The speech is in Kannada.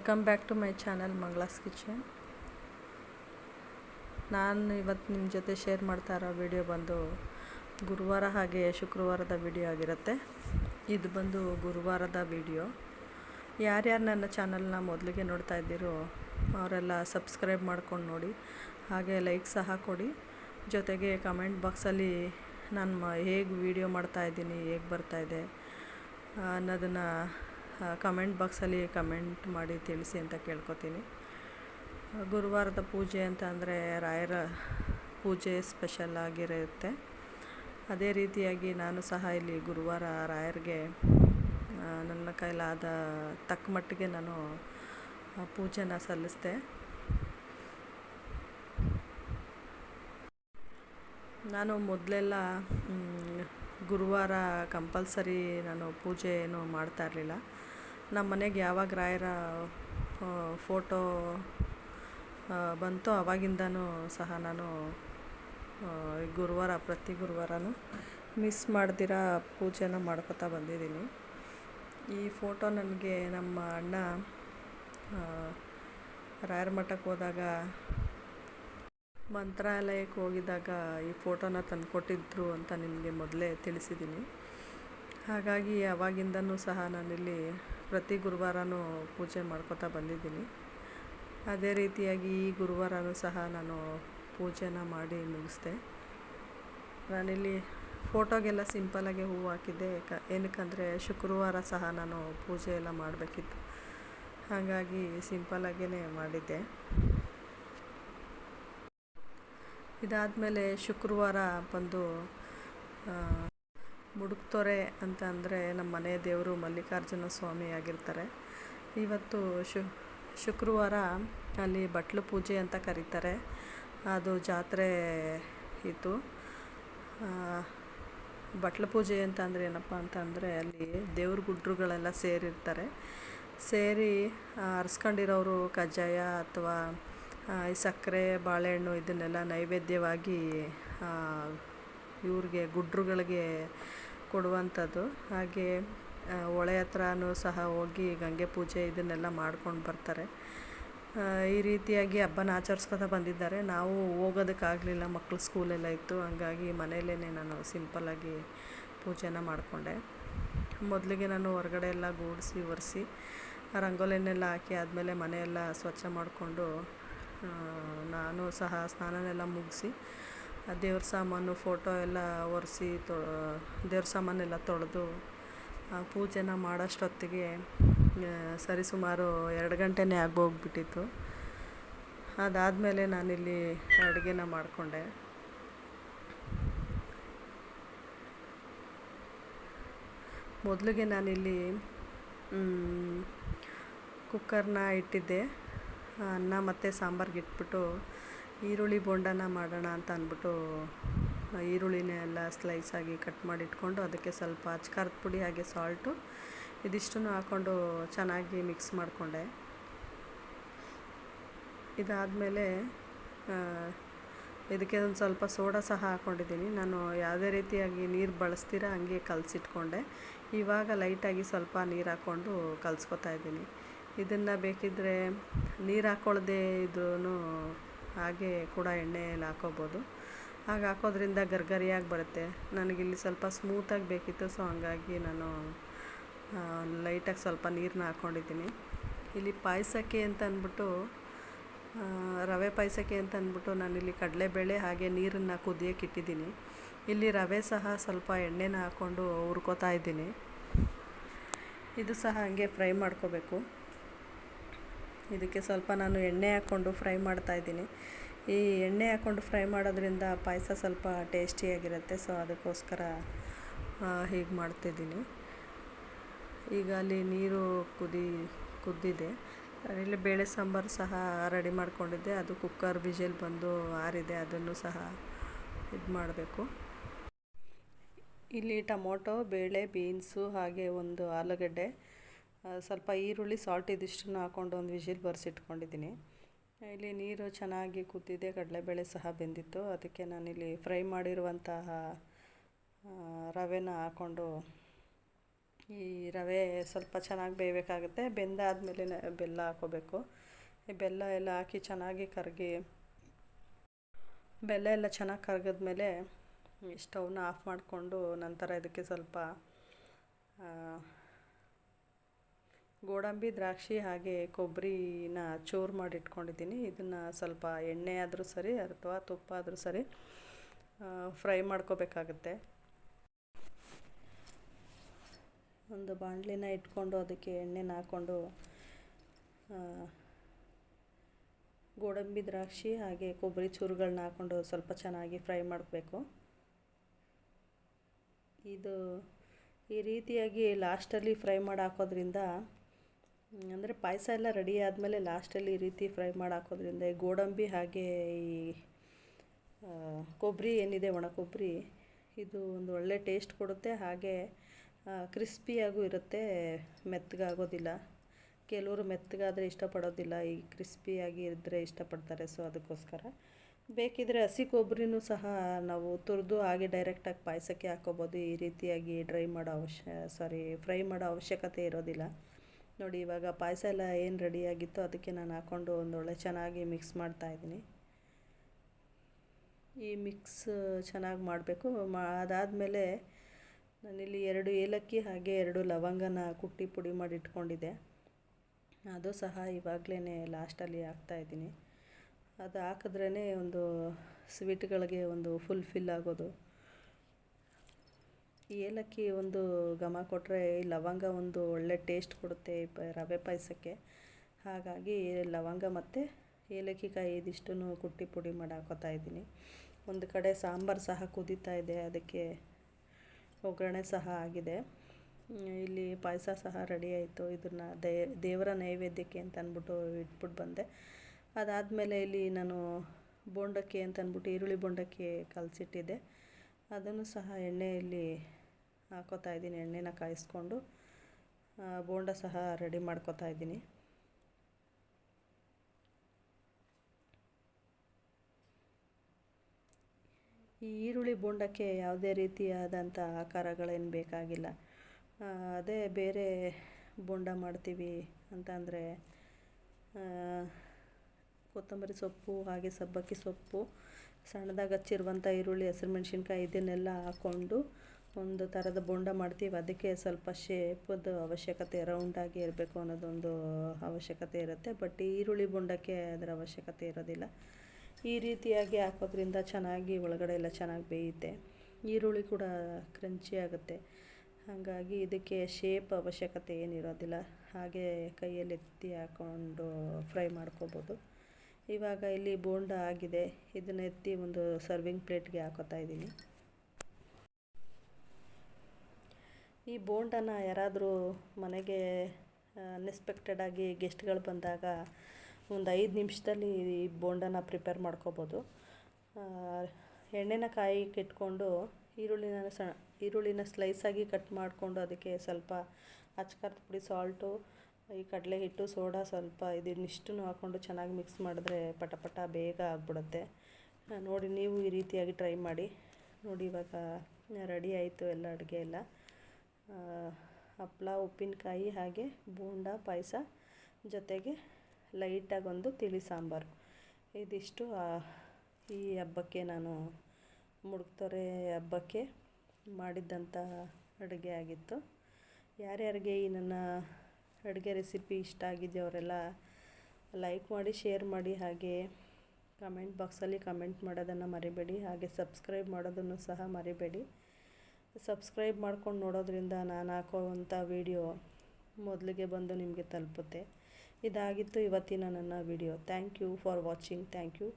Welcome back to my channel Mangla's kitchen ನಾನು ಇವತ್ತು ನಿಮ್ಮ ಜೊತೆ ಶೇರ್ ಮಾಡ್ತಾ ಇರೋ ವಿಡಿಯೋ ಬಂದು ಗುರುವಾರ ಹಾಗೆ ಶುಕ್ರವಾರದ ವಿಡಿಯೋ ಆಗಿರುತ್ತೆ. ಇದು ಬಂದು ಗುರುವಾರದ ವಿಡಿಯೋ ಯಾರ್ಯಾರು ನನ್ನ ಚಾನಲ್ನ ಮೊದಲಿಗೆ ನೋಡ್ತಾ ಇದ್ದೀರೋ ಅವರೆಲ್ಲ ಸಬ್ಸ್ಕ್ರೈಬ್ ಮಾಡ್ಕೊಂಡು ನೋಡಿ, ಹಾಗೆ ಲೈಕ್ ಸಹ ಕೊಡಿ. ಜೊತೆಗೆ ಕಮೆಂಟ್ ಬಾಕ್ಸಲ್ಲಿ ನಾನು ಹೇಗೆ ವಿಡಿಯೋ ಮಾಡ್ತಾ ಇದ್ದೀನಿ, ಹೇಗೆ ಬರ್ತಾಯಿದೆ ಅನ್ನೋದನ್ನು ಕಮೆಂಟ್ ಬಾಕ್ಸಲ್ಲಿ ಕಮೆಂಟ್ ಮಾಡಿ ತಿಳಿಸಿ ಅಂತ ಕೇಳ್ಕೊತೀನಿ. ಗುರುವಾರದ ಪೂಜೆ ಅಂತ ಅಂದರೆ ರಾಯರ ಪೂಜೆ ಸ್ಪೆಷಲ್ ಆಗಿರುತ್ತೆ. ಅದೇ ರೀತಿಯಾಗಿ ನಾನು ಸಹ ಇಲ್ಲಿ ಗುರುವಾರ ರಾಯರಿಗೆ ನನ್ನ ಕೈಲಾದ ತಕ್ಕ ಮಟ್ಟಿಗೆ ನಾನು ಪೂಜೆನ ಸಲ್ಲಿಸಿದೆ. ನಾನು ಮೊದಲೆಲ್ಲ ಗುರುವಾರ ಕಂಪಲ್ಸರಿ ನಾನು ಪೂಜೆ ಏನು ಮಾಡ್ತಾ ಇರಲಿಲ್ಲ. ನಮ್ಮ ಮನೆಗೆ ಯಾವಾಗ ರಾಯರ ಫೋಟೋ ಬಂತೋ ಅವಾಗಿಂದನೂ ಸಹ ನಾನು ಗುರುವಾರ, ಪ್ರತಿ ಗುರುವಾರನೂ ಮಿಸ್ ಮಾಡ್ದಿರ ಪೂಜೆನ ಮಾಡ್ಕೊತಾ ಬಂದಿದ್ದೀನಿ. ಈ ಫೋಟೋ ನನಗೆ ನಮ್ಮ ಅಣ್ಣ ರಾಯರ ಮಠಕ್ಕೆ ಹೋದಾಗ, ಮಂತ್ರಾಲಯಕ್ಕೆ ಹೋಗಿದ್ದಾಗ ಈ ಫೋಟೋನ ತಂದುಕೊಟ್ಟಿದ್ರು ಅಂತ ನಿಮಗೆ ಮೊದಲೇ ತಿಳಿಸಿದ್ದೀನಿ. ಹಾಗಾಗಿ ಅವಾಗಿಂದನೂ ಸಹ ನಾನಿಲ್ಲಿ ಪ್ರತಿ ಗುರುವಾರನೂ ಪೂಜೆ ಮಾಡ್ಕೋತಾ ಬಂದಿದ್ದೀನಿ. ಅದೇ ರೀತಿಯಾಗಿ ಈ ಗುರುವಾರನೂ ಸಹ ನಾನು ಪೂಜೆನ ಮಾಡಿ ಮುಗಿಸ್ದೆ. ನಾನಿಲ್ಲಿ ಫೋಟೋಗೆಲ್ಲ ಸಿಂಪಲಾಗೆ ಹೂವು ಹಾಕಿದ್ದೆ. ಕ, ಏನಕ್ಕಂದರೆ ಶುಕ್ರವಾರ ಸಹ ನಾನು ಪೂಜೆ ಎಲ್ಲ ಮಾಡಬೇಕಿತ್ತು. ಹಾಗಾಗಿ ಸಿಂಪಲಾಗೇ ಮಾಡಿದ್ದೆ. ಇದಾದಮೇಲೆ ಶುಕ್ರವಾರ ಬಂದು ಮುಡುಕ್ತೊರೆ ಅಂತ ಅಂದರೆ ನಮ್ಮ ಮನೆ ದೇವರು ಮಲ್ಲಿಕಾರ್ಜುನ ಸ್ವಾಮಿ ಆಗಿರ್ತಾರೆ. ಇವತ್ತು ಶು, ಶುಕ್ರವಾರ ಅಲ್ಲಿ ಬಟ್ಲು ಪೂಜೆ ಅಂತ ಕರೀತಾರೆ. ಅದು ಜಾತ್ರೆ ಇತ್ತು. ಬಟ್ಲು ಪೂಜೆ ಅಂತ ಅಂದರೆ ಏನಪ್ಪ ಅಂತ ಅಂದರೆ ಅಲ್ಲಿ ದೇವ್ರ ಗುಡ್ರುಗಳೆಲ್ಲ ಸೇರಿರ್ತಾರೆ. ಸೇರಿ ಅರ್ಸ್ಕೊಂಡಿರೋರು ಕಜ್ಜಾಯ ಅಥವಾ ಈ ಸಕ್ಕರೆ, ಬಾಳೆಹಣ್ಣು ಇದನ್ನೆಲ್ಲ ನೈವೇದ್ಯವಾಗಿ ಇವ್ರಿಗೆ, ಗುಡ್ರುಗಳಿಗೆ ಕೊಡುವಂಥದ್ದು. ಹಾಗೆ ಹೊಳೆ ಹತ್ರನೂ ಸಹ ಹೋಗಿ ಗಂಗೆ ಪೂಜೆ ಇದನ್ನೆಲ್ಲ ಮಾಡ್ಕೊಂಡು ಬರ್ತಾರೆ. ಈ ರೀತಿಯಾಗಿ ಹಬ್ಬನ ಆಚರಿಸ್ಕೊತಾ ಬಂದಿದ್ದಾರೆ. ನಾವು ಹೋಗೋದಕ್ಕಾಗಲಿಲ್ಲ ಮಕ್ಕಳು ಸ್ಕೂಲೆಲ್ಲ ಇತ್ತು. ಹಂಗಾಗಿ ಮನೆಯಲ್ಲೇ ನಾನು ಸಿಂಪಲ್ಲಾಗಿ ಪೂಜೆನ ಮಾಡಿಕೊಂಡೆ. ಮೊದಲಿಗೆ ನಾನು ಹೊರಗಡೆ ಎಲ್ಲ ಗೂಡಿಸಿ, ಒರೆಸಿ ರಂಗೋಲಿನೆಲ್ಲ ಹಾಕಿ ಆದಮೇಲೆ ಮನೆಯೆಲ್ಲ ಸ್ವಚ್ಛ ಮಾಡಿಕೊಂಡು ನಾನು ಸಹ ಸ್ನಾನನೆಲ್ಲ ಮುಗಿಸಿ ದೇವ್ರ ಸಾಮಾನು ಫೋಟೋ ಎಲ್ಲ ಒರೆಸಿ ತೊ, ದೇವ್ರ ಸಾಮಾನೆಲ್ಲ ತೊಳೆದು ಪೂಜೆನ ಮಾಡೋಷ್ಟೊತ್ತಿಗೆ ಸರಿ ಸರಿಸುಮಾರು ಎರಡು ಗಂಟೆನೇ ಆಗೋಗ್ಬಿಟ್ಟಿತ್ತು. ಅದಾದಮೇಲೆ ನಾನಿಲ್ಲಿ ಅಡುಗೆನ ಮಾಡಿಕೊಂಡೆ. ಮೊದಲಿಗೆ ನಾನಿಲ್ಲಿ ಕುಕ್ಕರ್ನ ಇಟ್ಟಿದ್ದೆ. ಅನ್ನ ಮತ್ತು ಸಾಂಬಾರ್ಗೆ ಇಟ್ಬಿಟ್ಟು ಈರುಳ್ಳಿ ಬೋಂಡನ ಮಾಡೋಣ ಅಂತ ಅಂದ್ಬಿಟ್ಟು ಈರುಳ್ಳಿನೇ ಎಲ್ಲ ಸ್ಲೈಸ್ ಆಗಿ ಕಟ್ ಮಾಡಿ ಇಟ್ಕೊಂಡು ಅದಕ್ಕೆ ಸ್ವಲ್ಪ ಅಚ್ಕಾರದ ಪುಡಿ ಹಾಗೆ ಸಾಲ್ಟು ಇದಿಷ್ಟನ್ನು ಹಾಕ್ಕೊಂಡು ಚೆನ್ನಾಗಿ ಮಿಕ್ಸ್ ಮಾಡಿಕೊಂಡೆ. ಇದಾದಮೇಲೆ ಇದಕ್ಕೆ ಒಂದು ಸ್ವಲ್ಪ ಸೋಡಾ ಸಹ ಹಾಕ್ಕೊಂಡಿದ್ದೀನಿ ನಾನು ಯಾವುದೇ ರೀತಿಯಾಗಿ ನೀರು ಬಳಸ್ತೀರ ಹಂಗೆ ಕಲಸಿಟ್ಕೊಂಡೆ. ಇವಾಗ ಲೈಟಾಗಿ ಸ್ವಲ್ಪ ನೀರು ಹಾಕ್ಕೊಂಡು ಕಲಿಸ್ಕೊತಾ ಇದ್ದೀನಿ. ಇದನ್ನು ಬೇಕಿದ್ದರೆ ನೀರು ಹಾಕ್ಕೊಳ್ಳದೆ ಇದ್ರೂ ಹಾಗೆ ಕೂಡ ಎಣ್ಣೆಯಲ್ಲಿ ಹಾಕೋಬೋದು. ಹಾಗೆ ಹಾಕೋದ್ರಿಂದ ಗರ್ಗರಿಯಾಗಿ ಬರುತ್ತೆ. ನನಗಿಲ್ಲಿ ಸ್ವಲ್ಪ ಸ್ಮೂತಾಗಿ ಬೇಕಿತ್ತು ಸೊ ಹಂಗಾಗಿ ನಾನು ಲೈಟಾಗಿ ಸ್ವಲ್ಪ ನೀರನ್ನ ಹಾಕ್ಕೊಂಡಿದ್ದೀನಿ ಇಲ್ಲಿ ಪಾಯಸಕ್ಕೆ ಅಂತ ಅಂದ್ಬಿಟ್ಟು ರವೆ ಪಾಯಸಕ್ಕೆ ಅಂತ ಅಂದ್ಬಿಟ್ಟು ನಾನಿಲ್ಲಿ ಕಡಲೆಬೇಳೆ ಹಾಗೆ ನೀರನ್ನು ಕುದಿಯೋಕೆ ಇಟ್ಟಿದ್ದೀನಿ. ಇಲ್ಲಿ ರವೆ ಸಹ ಸ್ವಲ್ಪ ಎಣ್ಣೆನ ಹಾಕ್ಕೊಂಡು ಹುರ್ಕೋತಾ ಇದ್ದೀನಿ. ಇದು ಸಹ ಹಾಗೆ ಫ್ರೈ ಮಾಡ್ಕೋಬೇಕು. ಇದಕ್ಕೆ ಸ್ವಲ್ಪ ನಾನು ಎಣ್ಣೆ ಹಾಕ್ಕೊಂಡು ಫ್ರೈ ಮಾಡ್ತಾ ಇದ್ದೀನಿ. ಈ ಎಣ್ಣೆ ಹಾಕ್ಕೊಂಡು ಫ್ರೈ ಮಾಡೋದ್ರಿಂದ ಪಾಯಸ ಸ್ವಲ್ಪ ಟೇಸ್ಟಿಯಾಗಿರುತ್ತೆ ಸೊ, ಅದಕ್ಕೋಸ್ಕರ ಹೀಗೆ ಮಾಡ್ತಿದ್ದೀನಿ ಈಗ ಅಲ್ಲಿ ನೀರು ಕುದಿ, ಕುದ್ದಿದೆ. ಇಲ್ಲಿ ಬೇಳೆ ಸಾಂಬಾರು ಸಹ ರೆಡಿ ಮಾಡ್ಕೊಂಡಿದ್ದೆ. ಅದು ಕುಕ್ಕರ್ ವಿಜಲ್ ಬಂದು ಆರಿದೆ. ಅದನ್ನು ಸಹ ಇದು ಮಾಡಬೇಕು. ಇಲ್ಲಿ ಟೊಮೊಟೊ, ಬೇಳೆ, ಬೀನ್ಸು ಹಾಗೆ ಒಂದು ಆಲೂಗಡ್ಡೆ. ಸ್ವಲ್ಪ ಈರುಳ್ಳಿ ಸಾಲ್ಟ್ ಇದಿಷ್ಟನ್ನು ಹಾಕ್ಕೊಂಡು ಒಂದು ವಿಷಿಲ್ ಬರ್ಸಿಟ್ಕೊಂಡಿದ್ದೀನಿ ಇಲ್ಲಿ ನೀರು ಚೆನ್ನಾಗಿ ಕುದ್ದಿದೆ, ಕಡಲೆಬೇಳೆ ಸಹ ಬೆಂದಿತ್ತು. ಅದಕ್ಕೆ ನಾನಿಲ್ಲಿ ಫ್ರೈ ಮಾಡಿರುವಂತಹ ರವೆನ ಹಾಕ್ಕೊಂಡು ಈ ರವೆ ಸ್ವಲ್ಪ ಚೆನ್ನಾಗಿ ಬೇಯಬೇಕಾಗುತ್ತೆ. ಬೆಂದಾದಮೇಲೆ ಬೆಲ್ಲ ಹಾಕೋಬೇಕು. ಈ ಬೆಲ್ಲ ಎಲ್ಲ ಹಾಕಿ ಚೆನ್ನಾಗಿ ಕರಗಿ, ಬೆಲ್ಲ ಎಲ್ಲ ಚೆನ್ನಾಗಿ ಕರಗಿದ್ಮೇಲೆ ಸ್ಟವ್ನ ಆಫ್ ಮಾಡಿಕೊಂಡು ನಂತರ ಇದಕ್ಕೆ ಸ್ವಲ್ಪ ಗೋಡಂಬಿ, ದ್ರಾಕ್ಷಿ ಹಾಗೆ ಕೊಬ್ಬರಿನ ಚೂರು ಮಾಡಿ ಇಟ್ಕೊಂಡಿದ್ದೀನಿ ಇದನ್ನು ಸ್ವಲ್ಪ ಎಣ್ಣೆ ಆದರೂ ಸರಿ ಅಥವಾ ತುಪ್ಪ ಆದರೂ ಸರಿ ಫ್ರೈ ಮಾಡ್ಕೋಬೇಕಾಗತ್ತೆ. ಒಂದು ಬಾಣಲಿನ ಇಟ್ಕೊಂಡು ಅದಕ್ಕೆ ಎಣ್ಣೆನ ಹಾಕ್ಕೊಂಡು ಗೋಡಂಬಿ, ದ್ರಾಕ್ಷಿ ಹಾಗೆ ಕೊಬ್ಬರಿ ಚೂರುಗಳನ್ನ ಹಾಕ್ಕೊಂಡು ಸ್ವಲ್ಪ ಚೆನ್ನಾಗಿ ಫ್ರೈ ಮಾಡಬೇಕು. ಇದು ಈ ರೀತಿಯಾಗಿ ಲಾಸ್ಟಲ್ಲಿ ಫ್ರೈ ಮಾಡಿ ಹಾಕೋದ್ರಿಂದ ಅಂದರೆ ಪಾಯಸ ಎಲ್ಲ ರೆಡಿ ಆದಮೇಲೆ ಲಾಸ್ಟಲ್ಲಿ ಈ ರೀತಿ ಫ್ರೈ ಮಾಡಿ ಹಾಕೋದ್ರಿಂದ ಈ ಗೋಡಂಬಿ ಹಾಗೆ ಈ ಕೊಬ್ಬರಿ ಏನಿದೆ ಒಣ ಕೊಬ್ಬರಿ, ಇದು ಒಂದು ಒಳ್ಳೆ ಟೇಸ್ಟ್ ಕೊಡುತ್ತೆ. ಹಾಗೆ ಕ್ರಿಸ್ಪಿಯಾಗೂ ಇರುತ್ತೆ. ಮೆತ್ತಗಾಗೋದಿಲ್ಲ. ಕೆಲವರು ಮೆತ್ತಗಾದರೆ ಇಷ್ಟಪಡೋದಿಲ್ಲ. ಈ ಕ್ರಿಸ್ಪಿಯಾಗಿ ಇದ್ದರೆ ಇಷ್ಟಪಡ್ತಾರೆ. ಸೊ, ಅದಕ್ಕೋಸ್ಕರ. ಬೇಕಿದ್ದರೆ ಹಸಿ ಕೊಬ್ಬರಿನೂ ಸಹ ನಾವು ತುರಿದು ಹಾಗೆ ಡೈರೆಕ್ಟಾಗಿ ಪಾಯಸಕ್ಕೆ ಹಾಕೋಬೋದು. ಈ ರೀತಿಯಾಗಿ ಡ್ರೈ ಮಾಡೋ ಅವಶ್ಯ, ಸಾರಿ, ಫ್ರೈ ಮಾಡೋ ಅವಶ್ಯಕತೆ ಇರೋದಿಲ್ಲ. ನೋಡಿ, ಇವಾಗ ಪಾಯಸ ಎಲ್ಲ ಏನು ರೆಡಿಯಾಗಿತ್ತು ಅದಕ್ಕೆ ನಾನು ಹಾಕ್ಕೊಂಡು ಒಂದೊಳ್ಳೆ ಚೆನ್ನಾಗಿ ಮಿಕ್ಸ್ ಮಾಡ್ತಾಯಿದ್ದೀನಿ ಈ ಮಿಕ್ಸ್ ಚೆನ್ನಾಗಿ ಮಾಡಬೇಕು. ಮಾ ಅದಾದಮೇಲೆ ನಾನಿಲ್ಲಿ ಎರಡು ಏಲಕ್ಕಿ ಹಾಗೆ ಎರಡು ಲವಂಗನ ಕುಟ್ಟಿ ಪುಡಿ ಮಾಡಿ ಇಟ್ಕೊಂಡಿದ್ದೆ. ಅದು ಸಹ ಇವಾಗಲೇ ಲಾಸ್ಟಲ್ಲಿ ಹಾಕ್ತಾಯಿದ್ದೀನಿ ಅದು ಹಾಕಿದ್ರೇ ಒಂದು ಸ್ವೀಟ್ಗಳಿಗೆ ಒಂದು ಫುಲ್ಫಿಲ್ ಆಗೋದು. ಏಲಕ್ಕಿ ಒಂದು ಘಮ ಕೊಟ್ಟರೆ ಲವಂಗ ಒಂದು ಒಳ್ಳೆ ಟೇಸ್ಟ್ ಕೊಡುತ್ತೆ ರವೆ ಪಾಯಸಕ್ಕೆ. ಹಾಗಾಗಿ ಲವಂಗ ಮತ್ತು ಏಲಕ್ಕಿ ಕಾಯಿ ಇದಿಷ್ಟನ್ನು ಕುಟ್ಟಿ ಪುಡಿ ಮಾಡಿ ಹಾಕೋತಾ ಇದ್ದೀನಿ. ಒಂದು ಕಡೆ ಸಾಂಬಾರು ಸಹ ಕುದೀತಾ ಇದೆ, ಅದಕ್ಕೆ ಒಗ್ಗರಣೆ ಸಹ ಆಗಿದೆ. ಇಲ್ಲಿ ಪಾಯಸ ಸಹ ರೆಡಿ ಆಯಿತು. ಇದನ್ನು ದೇವರ ನೈವೇದ್ಯಕ್ಕೆ ಅಂತ ಅಂದ್ಬಿಟ್ಟು ಇಟ್ಬಿಟ್ಟು ಬಂದೆ. ಅದಾದಮೇಲೆ ಇಲ್ಲಿ ನಾನು ಬೋಂಡಕ್ಕೆ ಅಂತ ಅಂದ್ಬಿಟ್ಟು ಈರುಳ್ಳಿ ಬೋಂಡಕ್ಕೆ ಕಲಸಿಟ್ಟಿದ್ದೆ. ಅದನ್ನು ಸಹ ಎಣ್ಣೆಯಲ್ಲಿ ಹಾಕೋತಾ ಇದ್ದೀನಿ, ಎಣ್ಣೆನ ಕಾಯಿಸ್ಕೊಂಡು ಬೋಂಡ ಸಹ ರೆಡಿ ಮಾಡ್ಕೋತಾ ಇದ್ದೀನಿ. ಈ ಈರುಳ್ಳಿ ಬೋಂಡಕ್ಕೆ ಯಾವುದೇ ರೀತಿಯಾದಂಥ ಆಕಾರಗಳೇನು ಬೇಕಾಗಿಲ್ಲ. ಅದೇ ಬೇರೆ ಬೋಂಡ ಮಾಡ್ತೀವಿ ಅಂತ ಅಂದರೆ ಕೊತ್ತಂಬರಿ ಸೊಪ್ಪು, ಹಾಗೆ ಸಬ್ಬಕ್ಕಿ ಸೊಪ್ಪು, ಸಣ್ಣದಾಗಿ ಹಚ್ಚಿರುವಂಥ ಈರುಳ್ಳಿ, ಹಸಿರು ಮೆಣಸಿನ್ಕಾಯಿ, ಇದನ್ನೆಲ್ಲ ಹಾಕ್ಕೊಂಡು ಒಂದು ಥರದ ಬೋಂಡ ಮಾಡ್ತೀವಿ. ಅದಕ್ಕೆ ಸ್ವಲ್ಪ ಶೇಪದ್ದು ಅವಶ್ಯಕತೆ ರೌಂಡಾಗಿ ಇರಬೇಕು ಅನ್ನೋದೊಂದು ಅವಶ್ಯಕತೆ ಇರುತ್ತೆ. ಬಟ್ ಈರುಳ್ಳಿ ಬೋಂಡಕ್ಕೆ ಅದರ ಅವಶ್ಯಕತೆ ಇರೋದಿಲ್ಲ. ಈ ರೀತಿಯಾಗಿ ಹಾಕೋದ್ರಿಂದ ಚೆನ್ನಾಗಿ ಒಳಗಡೆ ಎಲ್ಲ ಚೆನ್ನಾಗಿ ಬೇಯುತ್ತೆ. ಈರುಳ್ಳಿ ಕೂಡ ಕ್ರಂಚಿ ಆಗುತ್ತೆ. ಹಾಗಾಗಿ ಇದಕ್ಕೆ ಶೇಪ್ ಅವಶ್ಯಕತೆ ಏನಿರೋದಿಲ್ಲ. ಹಾಗೆ ಕೈಯಲ್ಲಿ ಎತ್ತಿ ಹಾಕ್ಕೊಂಡು ಫ್ರೈ ಮಾಡ್ಕೋಬೋದು. ಇವಾಗ ಇಲ್ಲಿ ಬೋಂಡ ಆಗಿದೆ. ಇದನ್ನ ಎತ್ತಿ ಒಂದು ಸರ್ವಿಂಗ್ ಪ್ಲೇಟ್ಗೆ ಹಾಕೋತಾ ಇದ್ದೀನಿ. ಈ ಬೋಂಡನ ಯಾರಾದರೂ ಮನೆಗೆ ಅನ್ಎಕ್ಸ್ಪೆಕ್ಟೆಡಾಗಿ ಗೆಸ್ಟ್ಗಳು ಬಂದಾಗ ಒಂದು ಐದು ನಿಮಿಷದಲ್ಲಿ ಈ ಬೋಂಡನ ಪ್ರಿಪೇರ್ ಮಾಡ್ಕೋಬೋದು. ಎಣ್ಣೆನ ಕಾಯಿ ಇಟ್ಕೊಂಡು ಈರುಳ್ಳಿನ ಸ, ಈರುಳ್ಳಿನ ಸ್ಲೈಸಾಗಿ ಕಟ್ ಮಾಡಿಕೊಂಡು ಅದಕ್ಕೆ ಸ್ವಲ್ಪ ಅಚ್ಕಾರದ ಪುಡಿ ಸಾಲ್ಟು ಈ ಕಡಲೆ ಹಿಟ್ಟು ಸೋಡಾ ಸ್ವಲ್ಪ ಇದನ್ನಿಷ್ಟನ್ನು ಹಾಕ್ಕೊಂಡು ಚೆನ್ನಾಗಿ ಮಿಕ್ಸ್ ಮಾಡಿದ್ರೆ ಪಟ ಪಟ ಬೇಗ ಆಗಿಬಿಡುತ್ತೆ. ನೋಡಿ ನೀವು ಈ ರೀತಿಯಾಗಿ ಟ್ರೈ ಮಾಡಿ. ನೋಡಿ ಇವಾಗ, ರೆಡಿ ಆಯಿತು ಎಲ್ಲ ಅಡುಗೆ ಎಲ್ಲ. ಹಪ್ಳ, ಉಪ್ಪಿನಕಾಯಿ ಹಾಗೆ ಬೋಂಡ, ಪಾಯಸ ಜೊತೆಗೆ ಲೈಟಾಗಿ ಒಂದು ತಿಳಿ ಸಾಂಬಾರು. ಇದಿಷ್ಟು ಈ ಹಬ್ಬಕ್ಕೆ ನಾನು ಮುಡುಕ್ತೊರೆ ಹಬ್ಬಕ್ಕೆ ಮಾಡಿದ್ದಂಥ ಅಡುಗೆ ಆಗಿತ್ತು. ಯಾರ್ಯಾರಿಗೆ ಈ ನನ್ನ ಅಡುಗೆ ರೆಸಿಪಿ ಇಷ್ಟ ಆಗಿದೆಯೋ ಅವರೆಲ್ಲ ಲೈಕ್ ಮಾಡಿ ಶೇರ್ ಮಾಡಿ, ಹಾಗೆ ಕಮೆಂಟ್ ಬಾಕ್ಸಲ್ಲಿ ಕಮೆಂಟ್ ಮಾಡೋದನ್ನು ಮರಿಬೇಡಿ. ಹಾಗೆ ಸಬ್ಸ್ಕ್ರೈಬ್ ಮಾಡೋದನ್ನು ಸಹ ಮರಿಬೇಡಿ. ಸಬ್ಸ್ಕ್ರೈಬ್ ಮಾಡ್ಕೊಂಡು ನೋಡೋದ್ರಿಂದ ನಾನು ಹಾಕೋವಂಥ ವೀಡಿಯೋ ಮೊದಲಿಗೆ ಬಂದು ನಿಮಗೆ ತಲುಪುತ್ತೆ. ಇದಾಗಿತ್ತು ಇವತ್ತಿನ ನನ್ನ video thank you for watching thank you